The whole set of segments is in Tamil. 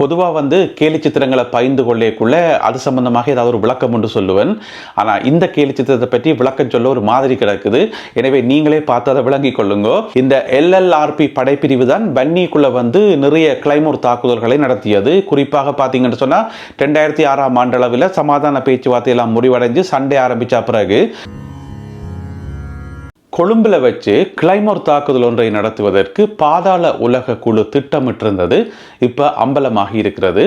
பொதுவாக வந்து கேலி சித்திரங்களை பகிர்ந்து கொள்ளக்குள்ள அது சம்பந்தமாக ஏதாவது ஒரு விளக்கம் ஒன்று சொல்லுவேன். ஆனால் இந்த கேலி சித்திரத்தை பற்றி விளக்கம் சொல்ல ஒரு மாதிரி கிடக்குது. எனவே நீங்களே பார்த்து அதை விளங்கிக் கொள்ளுங்கோ. இந்த எல்எல்ஆர்பி படைப்பிரிவு தான் பன்னிக்குள்ளே வந்து நிறைய கிளைமோர் தாக்குதல்களை நடத்தியது. குறிப்பாக பார்த்தீங்கன்னு சொன்னால் ரெண்டாயிரத்தி ஆறாம் ஆண்டளவில் சமாதான பேச்சுவார்த்தையெல்லாம் முடிவடைஞ்சு சண்டை ஆரம்பித்த பிறகு கொழும்புல வச்சு கிளைமோர் தாக்குதல் ஒன்றை நடத்துவதற்கு பாதாள உலக குழு திட்டமிட்டிருந்தது. இப்போ அம்பலமாகி இருக்கிறது.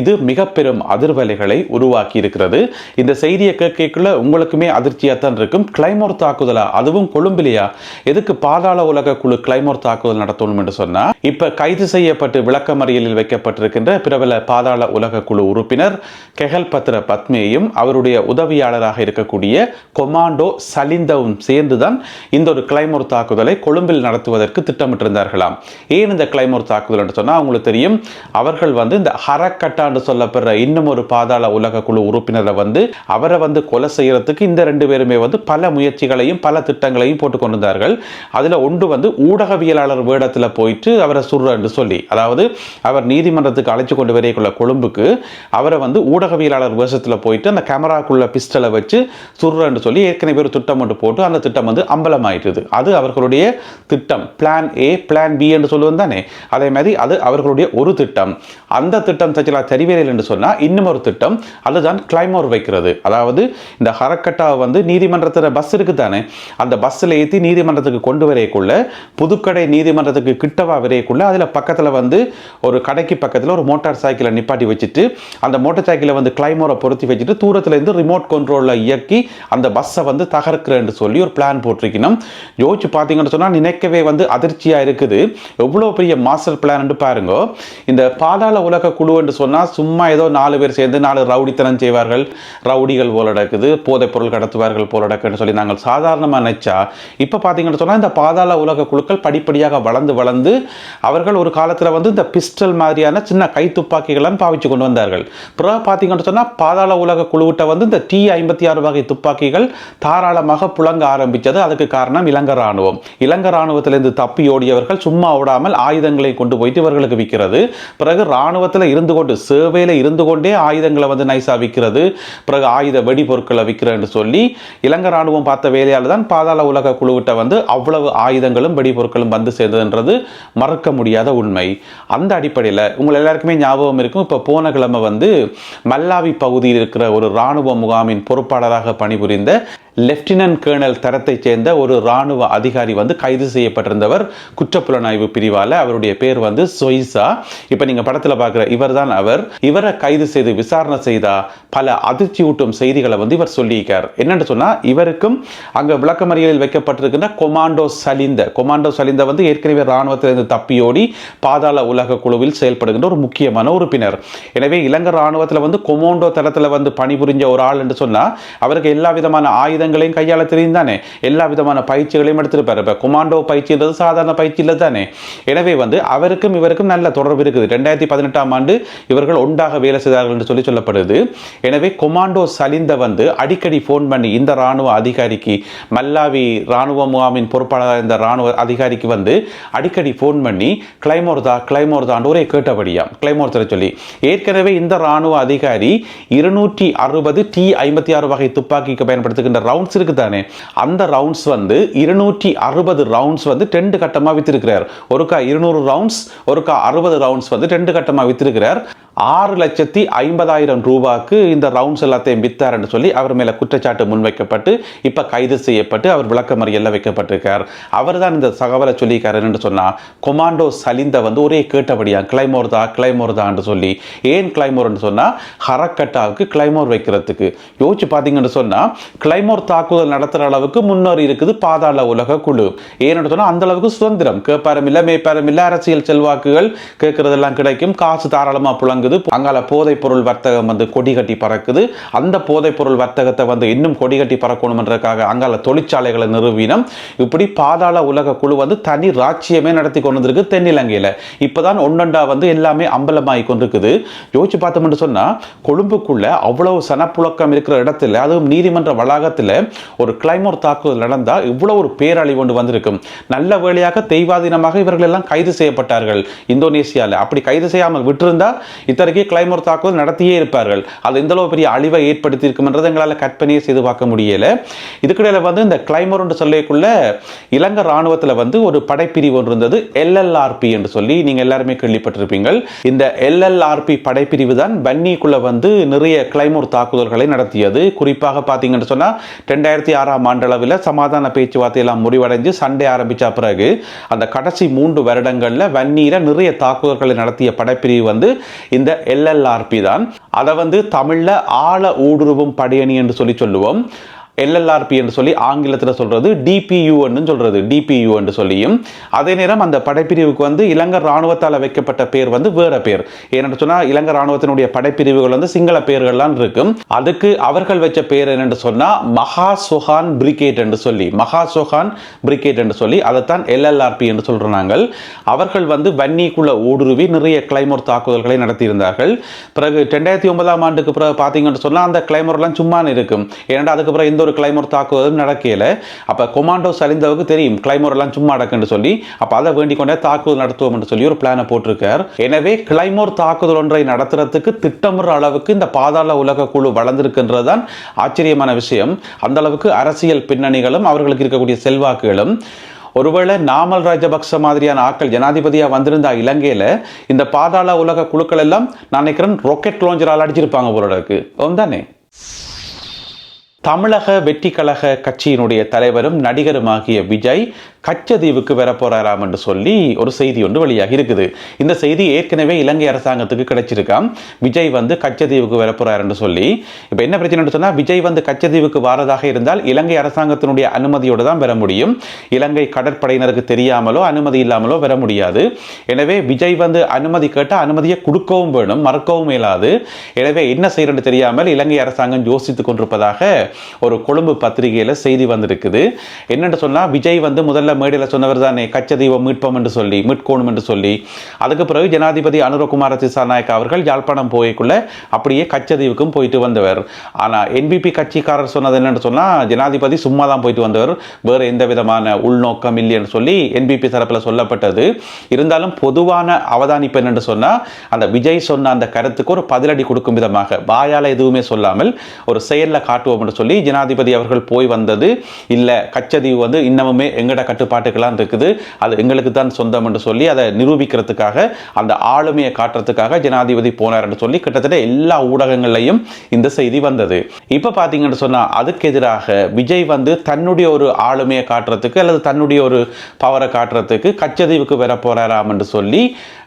இது மிக பெரும் அதிர்வலைகளை உருவாக்கி இருக்கிறது. இந்த செய்தியை கேட்கக்குள்ள உங்களுக்குமே அதிர்ச்சியாக தான் இருக்கும். கிளைமோர் தாக்குதலா? அதுவும் கொழும்பிலையா? எதுக்கு பாதாள உலக குழு கிளைமோர் தாக்குதல் நடத்தணும் என்று சொன்னா இப்போ கைது செய்யப்பட்டு விளக்கமறியலில் வைக்கப்பட்டிருக்கின்ற பிரபல பாதாள உலக குழு உறுப்பினர் கெஹல் பத்ர பத்மேயும் அவருடைய உதவியாளராக இருக்கக்கூடிய கொமாண்டோ சலிந்தவும் சேர்ந்துதான் இந்த ஒரு கிளைமோர் தாக்குதலை கொழும்பில் நடத்துவதற்கு திட்டமிட்டிருந்தார்களாம். ஏன் இந்த கிளைமோர் தாக்குதல் என்று சொன்னால் அவங்களுக்கு தெரியும். அவர்கள் வந்து இந்த ஹரக்கட்டான்னு சொல்லப்படுற இன்னும் ஒரு பாதாள உலக குழு உறுப்பினரை வந்து அவரை வந்து கொலை செய்யறதுக்கு இந்த ரெண்டு பேருமே வந்து பல முயற்சிகளையும் பல திட்டங்களையும் போட்டு கொண்டிருந்தார்கள் அதில் ஒன்று வந்து ஊடகவியலாளர் வேடத்தில் போயிட்டு அவர் சுடுறன்னு சொல்லி. அதாவது அவர் நீதிமன்றத்துக்கு அழைச்சு கொண்டு வரையக்குள்ள கொழும்புக்கு அவரை வந்து ஊடகவியலாளர் வேஷத்தில் போயிட்டு அந்த கேமராக்குள்ள பிஸ்டலை வச்சு சுடுறன்னு சொல்லி ஏற்கனவே ஒரு திட்டம் ஒன்று போட்டு அந்த திட்டம் வந்து அம்பலமாயிட்டுது. அது அவர்களுடைய திட்டம். பிளான் ஏ பிளான் பி என்று சொல்லுவது தானே? அதே மாதிரி அது அவர்களுடைய ஒரு திட்டம். அந்த திட்டம் சச்சிலா தெரிவியல் என்று சொன்னால் இன்னும் ஒரு திட்டம். அதுதான் கிளைமோர் வைக்கிறது. அதாவது இந்த ஹரக்கட்டாவை வந்து நீதிமன்றத்தில் பஸ் இருக்குது தானே? அந்த பஸ்ஸில் ஏற்றி நீதிமன்றத்துக்கு கொண்டு வரையக்குள்ள புதுக்கடை நீதிமன்றத்துக்கு கிட்டவா வரையக்குள்ள அதில் பக்கத்தில் வந்து ஒரு கடைக்கு பக்கத்தில் ஒரு மோட்டார் சைக்கிளை நிப்பாட்டி வச்சுட்டு அந்த மோட்டார் சைக்கிளை வந்து கிளைமோரை பொருத்தி வச்சுட்டு தூரத்துல இருந்து ரிமோட் கண்ட்ரோலில் இயக்கி அந்த பஸ்ஸை வந்து தகர்க்கிறேன்னு சொல்லி ஒரு பிளான் போட்டிருக்கணும். யோசிச்சு பார்த்தீங்கன்னு சொன்னால் நினைக்கவே வந்து அதிர்ச்சியாக இருக்குது. எவ்வளோ பெரிய மாஸ்டர் பிளான் பாருங்க. இந்த பாதாள உலக குழு என்று சொன்னால் சும்மா ஏதோ நாலு பேர் சேர்ந்து நாலு ரவுடித்தனம் செய்வார்கள். ரவுடிகள் போல நடக்குது போதைப் பொருள் கடத்துவார்கள் போல நடக்குன்னு சொல்லி நாங்கள் சாதாரணமாக நினைச்சா இப்போ பார்த்தீங்கன்னு சொன்னால் இந்த பாதாள உலக குழுக்கள் படிப்படியாக வளர்ந்து வளர்ந்து அவர்கள் ஒரு காலத்தில் வந்து இந்த பிஸ்டல் மாதிரியான சின்ன கை துப்பாக்கிகளாம் பாவிச்சு கொண்டு வந்தார்கள். பிறகு பார்த்தீங்கன்னு சொன்னால் பாதாள உலக குழுவிட்ட வந்து இந்த டி ஐம்பத்தி ஆறு வகை துப்பாக்கிகள் தாராளமாக புழங்க ஆரம்பித்தது அதுக்கு காரணம் இலங்கை ராணுவம். இலங்கை ராணுவத்திலிருந்து தப்பி ஓடியவர்கள் சும்மா ஓடாமல் ஆயுதங்களை கொண்டு போயிட்டு இவர்களுக்கு விற்கிறது. பிறகு ராணுவத்தில் இருந்து கொண்டு சேவையில் இருந்து கொண்டே ஆயுதங்களை வந்து நைஸாக விற்கிறது. பிறகு ஆயுத வெடிபொருட்களை விற்கிறேன்னு சொல்லி இலங்கை ராணுவம் பார்த்த வேலையால் தான் பாதாள உலக குழுவிட்ட வந்து அவ்வளவு ஆயுதங்களும் வெடிபொருட்களும் வந்து சேர்ந்ததுன்றது மறக்க முடியாத உண்மை. அந்த அடிப்படையில் உங்கள் எல்லாருக்குமே ஞாபகம் இருக்கும். இப்போ போன கிழமை வந்து மல்லாவி பகுதியில் இருக்கிற ஒரு ராணுவ முகாமின் பொறுப்பாளராக பணிபுரிந்த லெப்டினன்ட் கேர்னல் தரத்தைச் சேர்ந்த ஒரு ராணுவ அதிகாரி வந்து கைது செய்யப்பட்டிருந்தவர். குற்றப்புலனாய்வு பிரிவால் அவருடைய பேர் வந்து சொய்சா. இப்போ நீங்கள் படத்தில் பார்க்குற இவர் தான் அவர். இவரை கைது செய்து விசாரணை செய்தால் பல அதிர்ச்சியூட்டும் செய்திகளை வந்து இவர் சொல்லியிருக்கார். என்னென்னு சொன்னால் இவருக்கும் அங்கே விளக்கமறியலில் வைக்கப்பட்டிருக்கின்ற கொமாண்டோ சலிந்த கொமாண்டோ சலிந்த வந்து ஏற்கனவே இராணுவத்திலிருந்து தப்பியோடி பாதாள உலக குழுவில் செயல்படுகின்ற ஒரு முக்கியமான உறுப்பினர். எனவே இலங்கை இராணுவத்தில் வந்து கொமாண்டோ தளத்தில் வந்து பணிபுரிஞ்ச ஒரு ஆள் என்று சொன்னால் அவருக்கு எல்லா விதமான ஆயுத ஆயுதங்களையும் கையாள தெரியும் தானே? எல்லா விதமான பயிற்சிகளையும் எடுத்திருப்பார் இப்போ குமாண்டோ பயிற்சின்றது சாதாரண பயிற்சி இல்லை தானே? எனவே வந்து அவருக்கும் இவருக்கும் நல்ல தொடர்பு இருக்குது. ரெண்டாயிரத்தி பதினெட்டாம் ஆண்டு இவர்கள் ஒன்றாக வேலை செய்தார்கள் என்று சொல்லி சொல்லப்படுது. எனவே கொமாண்டோ சலிந்த வந்து அடிக்கடி ஃபோன் பண்ணி இந்த ராணுவ அதிகாரிக்கு மல்லாவி ராணுவ முகாமின் பொறுப்பாளராக இந்த ராணுவ அதிகாரிக்கு வந்து அடிக்கடி ஃபோன் பண்ணி கிளைமோர்தா கிளைமோர்தான் ஒரே கேட்டபடியாம். கிளைமோர் தர சொல்லி. ஏற்கனவே இந்த ராணுவ அதிகாரி இருநூற்றி அறுபது டி ஐம்பத்தி ஆறு வகை துப்பாக்கிக்கு பயன்படுத்துகின்ற ரவுண்ட்ஸ் இருக்குது தானே அந்த ரவுண்ட்ஸ் வந்து இருநூற்றி அறுபது ரவுண்ட்ஸ் வந்து ரெண்டு கட்டமாக வித்திருக்கிறார். ஒருக்கா இருநூறு ரவுண்ட்ஸ் ஒருக்கா அறுபது ரவுண்ட்ஸ் வந்து ரெண்டு கட்டமாக வித்திருக்கிறார். ஆறு லட்சத்தி ஐம்பதாயிரம் ரூபாய்க்கு இந்த ரவுண்ட்ஸ் எல்லாத்தையும் வித்தார்னு சொல்லி அவர் மேலே குற்றச்சாட்டு முன்வைக்கப்பட்டு இப்போ கைது செய்யப்பட்டு அவர் விளக்கமறியலில் வைக்கப்பட்டிருக்கார். அவர் தான் இந்த தகவலை சொல்லியிருக்காருன்னு சொன்னால் கொமாண்டோ சலிந்த வந்து ஒரே கேட்டபடியா கிளைமோர் தான் கிளைமோர் தான்னு சொல்லி. ஏன் கிளைமோர்னு சொன்னால் ஹரக்கட்டாவுக்கு கிளைமோர் வைக்கிறதுக்கு. யோசிச்சு பார்த்தீங்கன்னு சொன்னால் கிளைமோர் தாக்குதல் நடத்துகிற அளவுக்கு முன்னோர் இருக்குது பாதாள உலக குழு. ஏன்னு சொன்னால் அந்த அளவுக்கு சுதந்திரம். கேட்பாரம் இல்லை மேய்ப்பாரம் இல்லை அரசியல் செல்வாக்குகள் கேட்கறதெல்லாம் கிடைக்கும். காசு தாராளமாக தொடங்குது அங்கால போதைப் பொருள் வர்த்தகம் வந்து கொடி கட்டி பறக்குது. அந்த போதைப் பொருள் வர்த்தகத்தை வந்து இன்னும் கொடி கட்டி பறக்கணுன்றதுக்காக அங்கால தொழிற்சாலைகளை நிறுவினம். இப்படி பாதாள உலக குழு வந்து தனி ராச்சியமே நடத்தி கொண்டு வந்திருக்கு தென்னிலங்கையில். இப்போதான் ஒன்னொண்டா வந்து எல்லாமே அம்பலமாகி கொண்டிருக்குது. யோசிச்சு பார்த்தோம்னு சொன்னால் கொழும்புக்குள்ள அவ்வளவு சனப்புழக்கம் இருக்கிற இடத்துல அதுவும் நீதிமன்ற வளாகத்தில் ஒரு கிளைமோர் தாக்குதல் நடந்தால் இவ்வளோ ஒரு பேரழிவு ஒன்று வந்திருக்கும். நல்ல வேளையாக தெய்வாதீனமாக இவர்கள் எல்லாம் கைது செய்யப்பட்டார்கள் இந்தோனேசியாவில் அப்படி கைது செய்யாமல் விட்டிருந்தா இத்தகைய கிளைமோர் தாக்குதல் நடத்தியே இருப்பார்கள். அது எந்த அளவு பெரிய அழிவை ஏற்படுத்தி இருக்கும்ன்றது எங்களால் கற்பனையே செய்து பார்க்க முடியல. இதுக்கிடையில் வந்து இந்த கிளைமோர் என்று சொல்லக்குள்ள இலங்கை ராணுவத்தில் வந்து ஒரு படைப்பிரிவு ஒன்று இருந்தது எல்எல்ஆர்பி என்று சொல்லி நீங்கள் எல்லாருமே கேள்விப்பட்டிருப்பீங்கள். இந்த எல்எல்ஆர்பி படைப்பிரிவு தான் பன்னிக்குள்ள வந்து நிறைய கிளைமோர் தாக்குதல்களை நடத்தியது. குறிப்பாக பார்த்தீங்கன்னு சொன்னால் ரெண்டாயிரத்தி ஆறாம் ஆண்டளவில் சமாதான பேச்சுவார்த்தை எல்லாம் முடிவடைஞ்சு சண்டை ஆரம்பித்த பிறகு அந்த கடைசி மூன்று வருடங்களில் வன்னியில் நிறைய தாக்குதல்களை நடத்திய படைப்பிரிவு வந்து இந்த எல்எல்ஆர்பி தான். அதை வந்து தமிழில் ஆழ ஊடுருவும் படையணி என்று சொல்லி சொல்லுவோம். எல்எல்ஆர்பி என்று சொல்லி ஆங்கிலத்தில் சொல்கிறது டிபியூன்னு சொல்கிறது டிபியூ என்று சொல்லியும். அதே நேரம் அந்த படைப்பிரிவுக்கு வந்து இலங்கை ராணுவத்தால் வைக்கப்பட்ட பேர் வந்து வேற பேர். ஏனென்று சொன்னால் இலங்கை ராணுவத்தினுடைய படைப்பிரிவுகள் வந்து சிங்கள பேர்கள்லாம் இருக்கும். அதுக்கு அவர்கள் வச்ச பேர் என்னென்று சொன்னால் மகா சுஹான் பிரிகேட் என்று சொல்லி மகா சுஹான் பிரிகேட் என்று சொல்லி அதைத்தான் எல்எல்ஆர்பி என்று சொல்கிறாங்க நாங்கள் அவர்கள் வந்து வன்னிக்குள்ள ஊடுருவி நிறைய கிளைமோர் தாக்குதல்களை நடத்தியிருந்தார்கள். பிறகு ரெண்டாயிரத்தி ஒன்பதாம் ஆண்டுக்கு பிறகு பார்த்தீங்கன்னு சொன்னால் அந்த கிளைமோர்லாம் சும்மா இருக்கும். ஏன்னா அதுக்கப்புறம் இந்த எந்த ஒரு கிளைமோர் தாக்குவதும் நடக்கல. அப்போ கொமாண்டோஸ் சரிந்தவுக்கு தெரியும். கிளைமோர் எல்லாம் சும்மா அடக்குன்னு சொல்லி. அப்போ அதை வேண்டிக் கொண்டே தாக்குதல் நடத்துவோம் என்று சொல்லி ஒரு பிளானை போட்டிருக்கார். எனவே கிளைமோர் தாக்குதல் ஒன்றை நடத்துறதுக்கு திட்டமிடுற அளவுக்கு இந்த பாதாள உலக குழு வளர்ந்திருக்கின்றது தான் ஆச்சரியமான விஷயம். அந்த அளவுக்கு அரசியல் பின்னணிகளும் அவர்களுக்கு இருக்கக்கூடிய செல்வாக்குகளும். ஒருவேளை நாமல் ராஜபக்ச மாதிரியான ஆட்கள் ஜனாதிபதியாக வந்திருந்தா இலங்கையில் இந்த பாதாள உலக குழுக்கள் எல்லாம் நான் நினைக்கிறேன் ராக்கெட் லாஞ்சரால் அடிச்சிருப்பாங்க ஓரளவுக்கு தானே தமிழக வெற்றி கழக கட்சியினுடைய தலைவரும் நடிகருமாகிய விஜய் கச்சதீவுக்கு வரப்போறாராம் என்று சொல்லி ஒரு செய்தி ஒன்று வெளியாகி இருக்குது. இந்த செய்தி ஏற்கனவே இலங்கை அரசாங்கத்துக்கு கிடைச்சிருக்காம். விஜய் வந்து கச்சதீவுக்கு வரப்போறார் என்று சொல்லி. இப்போ என்ன பிரச்சனை சொன்னால் விஜய் வந்து கச்சதீவுக்கு வாரதாக இருந்தால் இலங்கை அரசாங்கத்தினுடைய அனுமதியோடு தான் வர முடியும். இலங்கை கடற்படையினருக்கு தெரியாமலோ அனுமதி இல்லாமலோ வர முடியாது. எனவே விஜய் வந்து அனுமதி கேட்டால் அனுமதியை கொடுக்கவும் வேணும் மறக்கவும் இயலாது. எனவே என்ன செய்யறது தெரியாமல் இலங்கை அரசாங்கம் யோசித்துக் கொண்டிருப்பதாக ஒரு கொழும்பு பத்திரிகையில் செய்தி வந்திருக்குது. என்னென்னு சொன்னால் விஜய் வந்து முதல்ல மேடையில் சொன்னவர் தானே கச்சதீபம் மீட்போம் என்று சொல்லி மீட்கோணும் என்று சொல்லி. அதுக்கு பிறகு ஜனாதிபதி அனுரகுமார திசாநாயக் அவர்கள் யாழ்ப்பாணம் போய்க்குள்ள அப்படியே கச்சதீவுக்கும் போயிட்டு வந்தவர். ஆனால் என்பிபி கட்சிக்காரர் சொன்னது என்னென்னு சொன்னால் ஜனாதிபதி சும்மா தான் போயிட்டு வந்தவர். வேறு எந்த விதமான உள்நோக்கம் இல்லைன்னு சொல்லி என்பிபி தரப்பில் சொல்லப்பட்டது. இருந்தாலும் பொதுவான அவதானிப்பு என்னென்று சொன்னால் அந்த விஜய் சொன்ன அந்த கருத்துக்கு ஒரு பதிலடி கொடுக்கும் விதமாக வாயால் எதுவுமே சொல்லாமல் ஒரு செயலில் காட்டுவோம் என்று சொல்லி ஜனாதிபதி அவர்கள் போய் வந்தது. இல்லை கச்சதீவு வந்து இன்னமுமே எங்கட கட்டுப்பாட்டுக்கெல்லாம் இருக்குது. அது எங்களுக்கு தான் சொந்தம் என்று சொல்லி அதை நிரூபிக்கிறதுக்காக அந்த ஆளுமையை காட்டுறதுக்காக ஜனாதிபதி போனார் என்று சொல்லி கிட்டத்தட்ட எல்லா ஊடகங்கள்லையும் இந்த செய்தி வந்தது. இப்போ பார்த்தீங்கன்னு சொன்னால் அதுக்கு எதிராக விஜய் வந்து தன்னுடைய ஒரு ஆளுமையை காட்டுறதுக்கு அல்லது தன்னுடைய ஒரு பவரை காட்டுறதுக்கு கச்சதீவுக்கு வர போறாராம் என்று சொல்லி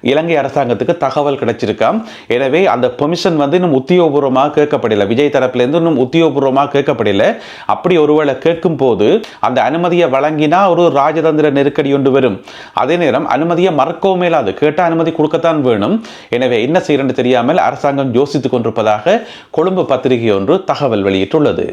இலங்கை அரசாங்கத்துக்கு தகவல் கிடைச்சிருக்காம். எனவே அந்த பெர்மிஷன் வந்து இன்னும் உத்தியோகபூர்வமாக கேட்கப்படல. விஜய் தரப்புலேருந்து இன்னும் உத்தியோகபூர்வமாக கேட்கப்படல. அப்படி ஒருவேளை கேட்கும் போது அந்த அனுமதியை வழங்கினா ஒரு ராஜதந்திர நெருக்கடி ஒன்று வரும். அதே நேரம் அனுமதியை மறக்கவும் மேலாது. கேட்ட அனுமதி கொடுக்கத்தான் வேணும். எனவே என்ன செய்யறன்னு தெரியாமல் அரசாங்கம் யோசித்துக் கொண்டிருப்பதாக கொழும்பு பத்திரிகை ஒன்று தகவல் வெளியிட்டுள்ளது.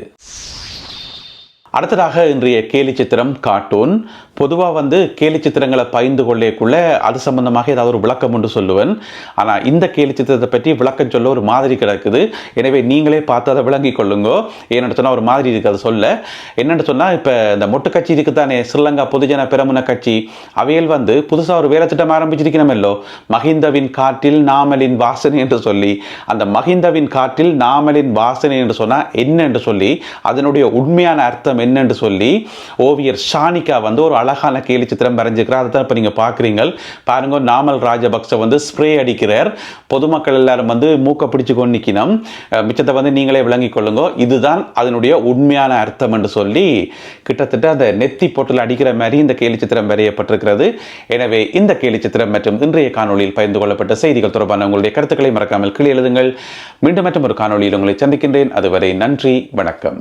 அடுத்ததாக இன்றைய கேலி சித்திரம் கார்ட்டூன். பொதுவாக வந்து கேலி சித்திரங்களை பகிர்ந்து கொள்ளேக்குள்ள அது சம்பந்தமாக ஏதாவது ஒரு விளக்கம் உண்டு சொல்லுவேன். ஆனால் இந்த கேலி சித்திரத்தை பற்றி விளக்கம் சொல்ல ஒரு மாதிரி கிடக்குது. எனவே நீங்களே பார்த்து அதை விளங்கி கொள்ளுங்க. ஏன்னு சொன்னால் ஒரு மாதிரி இருக்குது அதை சொல்ல. என்னென்னு சொன்னால் இப்போ இந்த மொட்டு கட்சி இருக்கு தானே ஸ்ரீலங்கா பொதுஜன பெரமுன கட்சி. அவையில் வந்து புதுசாக ஒரு வேலை திட்டம் ஆரம்பிச்சிருக்கணுமல்லோ மஹிந்தவின் காற்றில் நாமலின் வாசனை என்று சொல்லி. அந்த மஹிந்தவின் காற்றில் நாமலின் வாசனை என்று சொன்னால் என்ன என்று சொல்லி அதனுடைய உண்மையான அர்த்தம் என்னன்னு சொல்லி ஓவியர் ஷானிகா வந்து ஒரு அழகான கேலி சித்திரம் வரைஞ்சிக்கிறார் அதை தான் இப்போ நீங்கள் பார்க்குறீங்க பாருங்க நாமல் ராஜபக்ச வந்து ஸ்ப்ரே அடிக்கிறார். பொதுமக்கள் எல்லாரும் வந்து மூக்க பிடிச்சு கொண்டு நிற்கணும் மிச்சத்தை வந்து நீங்களே விளங்கிக் கொள்ளுங்க. இதுதான் அதனுடைய உண்மையான அர்த்தம் என்று சொல்லி கிட்டத்தட்ட அந்த நெத்தி பொட்டில் அடிக்கிற மாதிரி இந்த கேலி சித்திரம் வரையப்பட்டிருக்கிறது. எனவே இந்த கேலி சித்திரம் மற்றும் இன்றைய காணொலியில் பகிர்ந்து கொள்ளப்பட்ட செய்திகள் தொடர்பான உங்களுடைய கருத்துக்களை மறக்காமல் கீழே எழுதுங்கள். மீண்டும் மற்றும் ஒரு காணொலியில் உங்களை சந்திக்கின்றேன். அதுவரை நன்றி வணக்கம்.